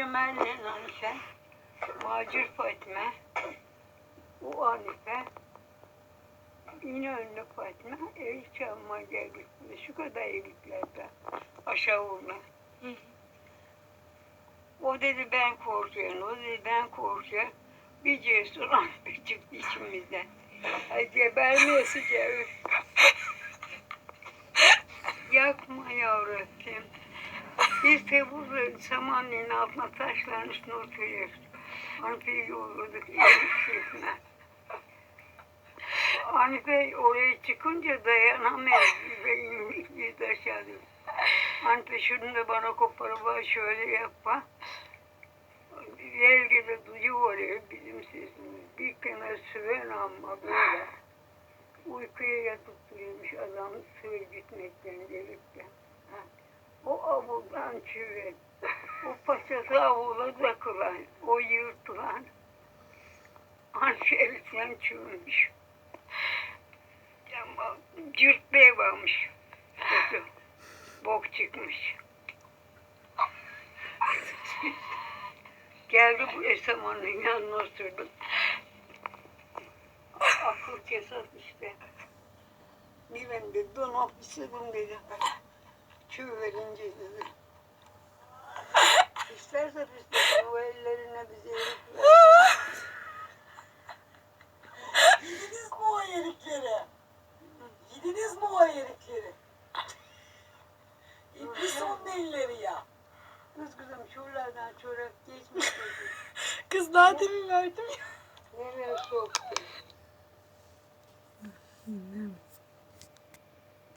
Cemal'le Hanife, Macir Fatma, o Hanife, İnönü Fatma, el çalma geldik. Şu kadar evliklerde aşağı olma. O dedi ben korkuyorum, o dedi ben korkuyorum. Bir cesur çıktı içimizden. Ay gebermeyesice. Yakma yavrum. Biz de burada samanlığın altına taşların üstüne oturuyoruz. Hanife'yi yolladık evliliklerine. Hanife oraya çıkınca indik biz de aşağı düştük. Hanife şunu da bana koparıp şöyle yapma. Yer gibi duyuyor oraya bizim sesimiz. Bir kenar süven ama böyle. Uykuya yatıp duruyormuş adam sığır gitmekten gelip de. Çüven. O paçası avula takılan. O yırtılan. Anşerikten çürümüş. Ama cırtmaya varmış. Bok çıkmış. Geldi bu Esaman'ın yanına oturdum. Akıl kesat işte. Bilmem dedi, donop istedim dedi. Çığ verince dedi. İsterse biz o ellerine bize erik versin. Yediniz mi o yerikleri? Yediniz mi o yerikleri? İblis onun elleri ya. Kız kızım şuralardan çorak geçmiş. Kız daha demin verdim ya. Nereye soktu? Bilmem.